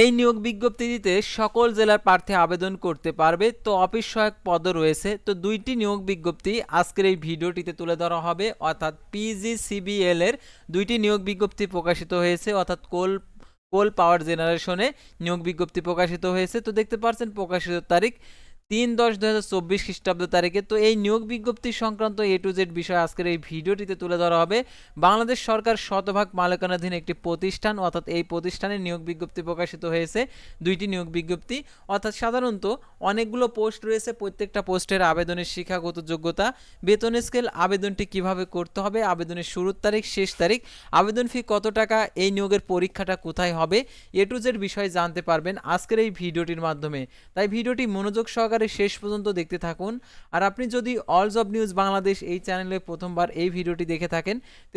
এই নিয়োগ বিজ্ঞপ্তি দিতে সকল জেলার প্রার্থী আবেদন করতে পারবে, তো অফিস সহায়ক পদও রয়েছে। তো দুইটি নিয়োগ বিজ্ঞপ্তি আজকের এই ভিডিওটিতে তুলে ধরা হবে, অর্থাৎ পিজিসিবিএল এর দুইটি নিয়োগ বিজ্ঞপ্তি প্রকাশিত হয়েছে, অর্থাৎ কোল কোল পাওয়ার জেনারেশনে নিয়োগ বিজ্ঞপ্তি প্রকাশিত হয়েছে। তো দেখতে পাচ্ছেন প্রকাশিত তারিখ তিন দশ দু হাজার চব্বিশ খ্রিস্টাব্দ তারিখে। তো এই নিয়োগ বিজ্ঞপ্তি সংক্রান্ত এ টু জেড বিষয় আজকের এই ভিডিওটিতে তুলে ধরা হবে। বাংলাদেশ সরকার শতভাগ মালিকানাধীন একটি প্রতিষ্ঠান, অর্থাৎ এই প্রতিষ্ঠানের নিয়োগ বিজ্ঞপ্তি প্রকাশিত হয়েছে, দুইটি নিয়োগ বিজ্ঞপ্তি। অর্থাৎ সাধারণত অনেকগুলো পোস্ট রয়েছে, প্রত্যেকটা পোস্টের আবেদনের শিক্ষাগত যোগ্যতা, বেতন স্কেল, আবেদনটি কীভাবে করতে হবে, আবেদনের শুরুর তারিখ, শেষ তারিখ, আবেদন ফি কত টাকা, এই নিয়োগের পরীক্ষাটা কোথায় হবে এ টু জেড বিষয়ে জানতে পারবেন আজকের এই ভিডিওটির মাধ্যমে। তাই ভিডিওটি মনোযোগ সহকারে শেষ পর্যন্ত দেখতে থাকুন। আর আপনি যদি অল জব নিউজ বাংলাদেশ এই চ্যানেলে প্রথমবার এই ভিডিওটি দেখে থাকেন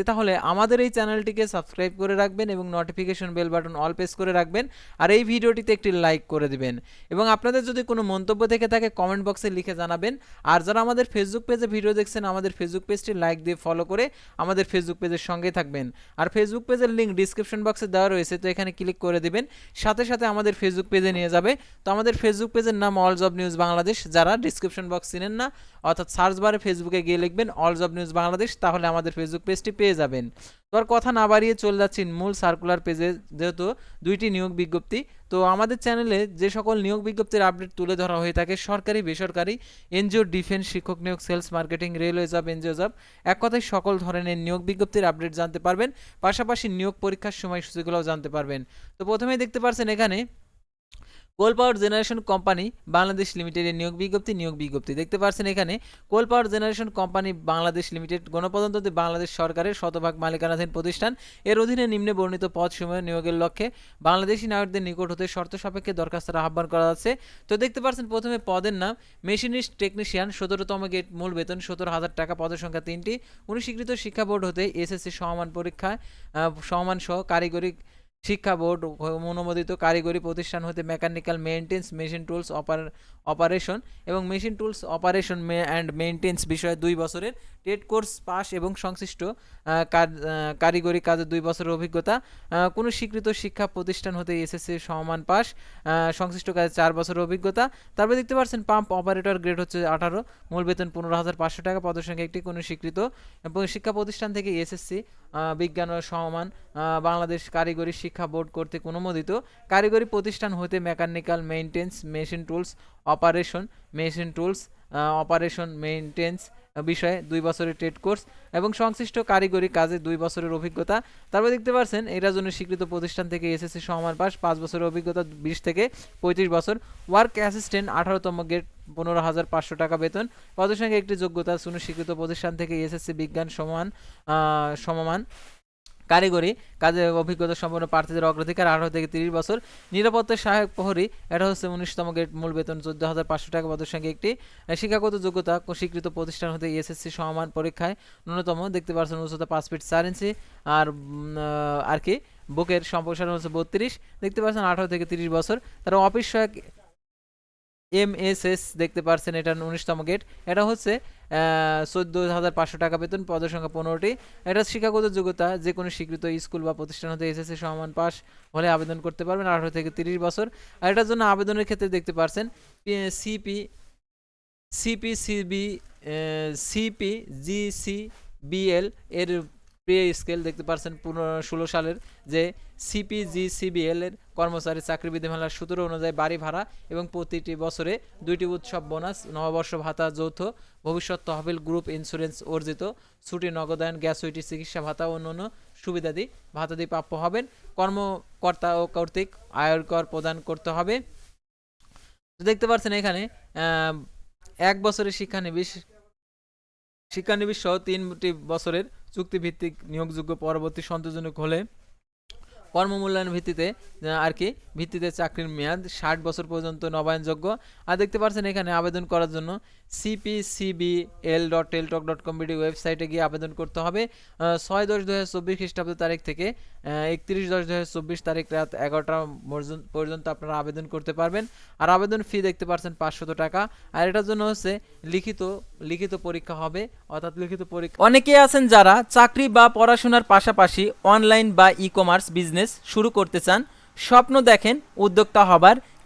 তাহলে আমাদের এই চ্যানেলটিকে সাবস্ক্রাইব করে রাখবেন এবং notification bell button all press করে রাখবেন আর এই ভিডিওটিতে একটি লাইক করে দিবেন। এবং আপনাদের যদি কোনো মন্তব্য থেকে থাকে কমেন্ট বক্সে লিখে জানাবেন। আর যারা আমাদের ফেসবুক পেজে ভিডিও দেখছেন, আমাদের ফেসবুক পেজটি লাইক দিয়ে ফলো করে আমাদের ফেসবুক পেজের সঙ্গে থাকবেন। আর ফেসবুক পেজের লিঙ্ক ডিসক্রিপশন বক্সে দেওয়া রয়েছে, তো এখানে ক্লিক করে দিবেন। সাথে সাথে আমাদের ফেসবুক পেজে নিয়ে যাবে। তো আমাদের ফেসবুক পেজের নাম অল জব নিউজ বাংলাদেশ, যারা ডিসক্রিপশন বক্স চিনেন না, অর্থাৎ সার্চ বারে ফেসবুকে গিয়ে লিখবেন অল জব নিউজ বাংলাদেশ তাহলে আমাদের ফেসবুক পেজটি পেয়ে যাবেন। তো আর কথা না বাড়িয়ে চলে যাচ্ছি মূল সার্কুলার পেজে যেহেতু দুইটি নিয়োগ বিজ্ঞপ্তি। তো আমাদের চ্যানেলে যে সকল নিয়োগ বিজ্ঞপ্তির আপডেট তুলে ধরা হয়ে থাকে, সরকারি, বেসরকারি, এনজিও ডিফেন্স শিক্ষক নিয়োগ sales marketing railway job NGO job এক কথায় সকল ধরনের নিয়োগ বিজ্ঞপ্তির আপডেট জানতে পারবেন। পাশাপাশি নিয়োগ পরীক্ষার সময়সূচিগুলোও জানতে পারবেন। তো প্রথমেই দেখতে পাচ্ছেন এখানে coal power generation company Bangladesh লিমিটেডের নিয়োগ বিজ্ঞপ্তি নিয়োগ বিজ্ঞপ্তি। দেখতে পাচ্ছেন এখানে, coal power generation company Bangladesh limited গণপ্রজাতন্ত্রী বাংলাদেশ সরকারের শতভাগ মালিকানাধীন প্রতিষ্ঠান। এর অধীনে নিম্নে বর্ণিত পদ সময় নিয়োগের লক্ষ্যে বাংলাদেশি নাগরিকদের নিকট হতে শর্ত সাপেক্ষে দরখাস্তের আহ্বান করা যাচ্ছে। তো দেখতে পাচ্ছেন প্রথমে পদের নাম, মেশিনিস্ট টেকনিশিয়ান, সতেরোতম গেট মূল বেতন সত্তর হাজার টাকা, পদের সংখ্যা তিনটি। অনুস্বীকৃত শিক্ষা বোর্ড হতে এসএসসি সমান পরীক্ষায় সমান সহ কারিগরি শিক্ষা বোর্ড অনুমোদিত কারিগরি প্রতিষ্ঠান হতে mechanical maintenance machine tools operation এবং machine tools operation and maintenance বিষয়ে দুই বছরের টেট কোর্স পাস এবং সংশ্লিষ্ট কারিগরি কাজে দুই বছরের অভিজ্ঞতা। কোনো স্বীকৃত শিক্ষা প্রতিষ্ঠান হতে এসএসসি সমান পাস সংশ্লিষ্ট কাজে চার বছরের অভিজ্ঞতা। তারপরে দেখতে পাচ্ছেন পাম্প অপারেটর গ্রেড হচ্ছে আঠারো। মূল বেতন পনেরো হাজার পাঁচশো টাকা। পদের সংখ্যা একটি কোনো স্বীকৃত এবং শিক্ষা প্রতিষ্ঠান থেকে এসএসসি বিজ্ঞান ও সমান বাংলাদেশ কারিগরি শিক্ষা বোর্ড কর্তৃক অনুমোদিত কারিগরি প্রতিষ্ঠান হতে mechanical maintenance machine tools, operation, machine tools operation maintenance বিষয়ে দুই বছরের ট্রেড কোর্স এবং সংশ্লিষ্ট কারিগরি কাজে দুই বছরের অভিজ্ঞতা। তারপর দেখতে পাচ্ছেন এটার জন্য স্বীকৃত প্রতিষ্ঠান থেকে এসএসসি সমান পাস পাঁচ বছরের অভিজ্ঞতা, বিশ থেকে পঁয়ত্রিশ বছর। ওয়ার্ক অ্যাসিস্ট্যান্ট আঠারোতম গেট পনেরো হাজার পাঁচশো টাকা বেতন। পদের সঙ্গে একটি যোগ্যতা সুনিশ্চিত প্রতিষ্ঠান থেকে এসএসসি বিজ্ঞান সমান সমমান কারিগরি। কাজে অভিজ্ঞতা সম্পন্ন প্রার্থীদের অগ্রাধিকার আঠারো থেকে তিরিশ বছর। নিরাপত্তা সহায়ক প্রহরী, এটা হচ্ছে উনিশতম গেট মূল বেতন, চোদ্দ হাজার পাঁচশো টাকা। পদের সঙ্গে একটি শিক্ষাগত যোগ্যতা, স্বীকৃত প্রতিষ্ঠান হতে এসএসসি সমান পরীক্ষায় ন্যূনতম, দেখতে পাচ্ছেন উচ্চতা পাঁচ ফিট চার ইঞ্চি। আর আর কি, বুকের সম্প্রসারণ হচ্ছে বত্রিশ। দেখতে পাচ্ছেন আঠারো থেকে তিরিশ বছর। তারা অফিস সহায়ক এম এস এস দেখতে পাচ্ছেন এটা উনিশতম গেট। এটা হচ্ছে চোদ্দ হাজার পাঁচশো টাকা বেতন, পদের সংখ্যা পনেরোটি। এটা শিক্ষাগত যোগ্যতা যে কোনো স্বীকৃত স্কুল বা প্রতিষ্ঠান হতে এসএসসি সমান পাস হলে আবেদন করতে পারবেন, আঠারো থেকে তিরিশ বছর। আর এটার জন্য আবেদনের ক্ষেত্রে দেখতে পাচ্ছেন CP CP CB CP GC BL এর পে স্কেল দেখতে পাচ্ছেন পনেরো, ষোলো সালের যে সিপিজিসিবিএল এর কর্মচারী চাকরি বিধিমালার সূত্র অনুযায়ী বাড়ি ভাড়া এবং প্রতিটি বছরে দুইটি উৎসব বোনাস, নববর্ষ ভাতা, যৌথ ভবিষ্যৎ তহবিল গ্রুপ ইন্স্যুরেন্স অর্জিত, ছুটি, নগদায়ন গ্যাসুইটি চিকিৎসা ভাতা ও অন্যান্য সুবিধাদি ভাতাদি প্রাপ্য হবেন। কর্মকর্তা ও কর্তৃক আয়কর প্রদান করতে হবে। দেখতে পাচ্ছেন এখানে এক বছরের শিক্ষানবিশ শিক্ষানবিশ সহ তিনটি বছরের চুক্তিভিত্তিক নিয়োগযোগ্য পরবর্তী সন্তোষজনক হলে কর্মমূল্যায়ন ভিত্তিতে আর কি, ভিত্তিতে চাকরির মেয়াদ ষাট বছর পর্যন্ত নবায়নযোগ্য। আর দেখতে পাচ্ছেন এখানে আবেদন করার জন্য CPCBL dot Teletalk dot com ওয়েবসাইটে গিয়ে আবেদন করতে হবে। ছয় দশ দু হাজার চব্বিশ খ্রিস্টাব্দ তারিখ থেকে একত্রিশ দশ দু হাজার চব্বিশ তারিখ রাত এগারোটা পর্যন্ত আপনারা আবেদন করতে পারবেন। আর আবেদন ফি দেখতে পাচ্ছেন পাঁচশত টাকা। আর এটার জন্য হচ্ছে লিখিত লিখিত পরীক্ষা হবে, অর্থাৎ লিখিত পরীক্ষা অনেকে আছেন যারা চাকরি বা পড়াশোনার পাশাপাশি অনলাইন বা ই কমার্স বিজনেস শুরু করতে চান। স্বপ্ন দেখেন উদ্যোক্তা হবার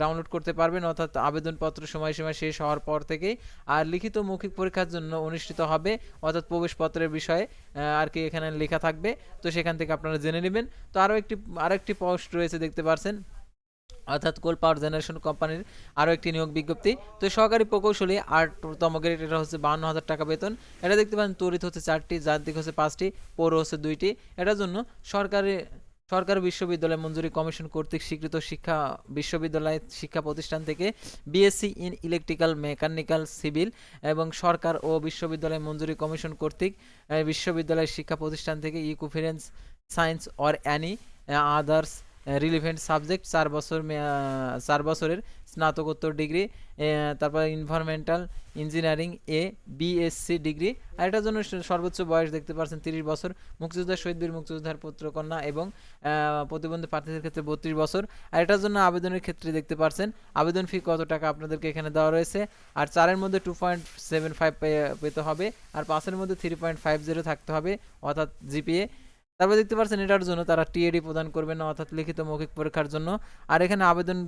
ডাউনলোড করতে পারবেন, অর্থাৎ আবেদনপত্র সময়সীমা শেষ হওয়ার পর থেকেই। আর লিখিত মৌখিক পরীক্ষার জন্য অনুষ্ঠিত হবে, অর্থাৎ প্রবেশপত্রের বিষয়ে আর কি এখানে লেখা থাকবে। তো সেখান থেকে আপনারা জেনে নেবেন। তো আরও একটি আরও একটি পোস্ট রয়েছে, দেখতে পারছেন। অর্থাৎ কোল পাওয়ার জেনারেশন কোম্পানির আরও একটি নিয়োগ বিজ্ঞপ্তি। তো সহকারী প্রকৌশলী আটতম গ্রেড, এটা হচ্ছে বান্ন হাজার টাকা বেতন। এটা দেখতে পারেন তড়িৎ হচ্ছে চারটি, যান্ত্রিক হচ্ছে পাঁচটি, পৌর হচ্ছে দুইটি। এটার জন্য সরকারি সরকার বিশ্ববিদ্যালয় মঞ্জুরি কমিশন কর্তৃক স্বীকৃত শিক্ষা বিশ্ববিদ্যালয় শিক্ষা প্রতিষ্ঠান থেকে BSc in electrical mechanical civil এবং সরকার ও বিশ্ববিদ্যালয় মঞ্জুরি কমিশন কর্তৃক বিশ্ববিদ্যালয় শিক্ষা প্রতিষ্ঠান থেকে ইকুফিরেন্স science or any others relevant subject চার বছর চার বছরের স্নাতকোত্তর ডিগ্রি তারপর ইনভারমেন্টাল ইঞ্জিনিয়ারিং এ বিএসসি ডিগ্রি। আর এটার জন্য সর্বোচ্চ বয়স দেখতে পাচ্ছেন তিরিশ বছর। মুক্তিযোদ্ধা শহীদ বীর, মুক্তিযোদ্ধার পুত্র কন্যা এবং প্রতিবন্ধী প্রার্থীদের ক্ষেত্রে বত্রিশ বছর। আর এটার জন্য আবেদনের ক্ষেত্রে দেখতে পাচ্ছেন আবেদন ফি কত টাকা আপনাদেরকে এখানে দেওয়া রয়েছে? আর চারের মধ্যে টু পয়েন্ট সেভেন ফাইভ পেতে হবে। আর পাঁচের মধ্যে থ্রি পয়েন্ট ফাইভ জিরো থাকতে হবে, অর্থাৎ জিপিএ তারপর দেখতে পাচ্ছেন এটার জন্য তারা টিএডি প্রদান করবে না, অর্থাৎ লিখিত মৌখিক পরীক্ষার জন্য। আর এখানে আবেদন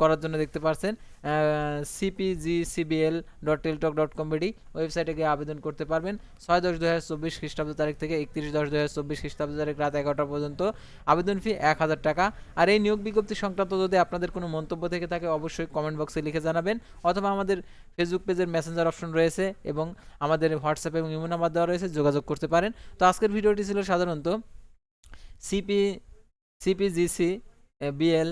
করার জন্য দেখতে পাচ্ছেন সিপিজিসিবিএল ডট টেলটক ডট কমেডি ওয়েবসাইটে গিয়ে আবেদন করতে পারবেন। ছয় দশ দু হাজার চব্বিশ খ্রিস্টাব্দ তারিখ থেকে একত্রিশ দশ দু হাজার চব্বিশ খ্রিস্টাব্দ তারিখ রাত এগারোটা পর্যন্ত আবেদন ফি এক হাজার টাকা। আর এই নিয়োগ বিজ্ঞপ্তি সংক্রান্ত যদি আপনাদের কোনো মন্তব্য থেকে থাকে, অবশ্যই কমেন্ট বক্সে লিখে জানাবেন, অথবা আমাদের ফেসবুক পেজের মেসেঞ্জার অপশন রয়েছে এবং আমাদের হোয়াটসঅ্যাপ এবং ইমো নাম্বার দেওয়া রয়েছে, যোগাযোগ করতে পারেন। তো আজকের ভিডিওটি ছিল সাধারণত সিপি সিপিজিসি বিএল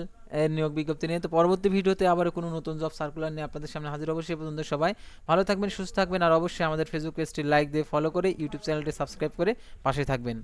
নিয়োগ বিজ্ঞপ্তি নিয়ে। তো পরবর্তী ভিডিওতে আবার কোনো নতুন জব সার্কুলার নিয়ে আপনাদের সামনে হাজির অবশ্যই পর্যন্ত সবাই ভালো থাকবেন, সুস্থ থাকবেন, আর অবশ্যই আমাদের ফেসবুক পেজটি লাইক দিয়ে ফলো করে ইউটিউব চ্যানেলটি সাবস্ক্রাইব করে পাশে থাকবেন।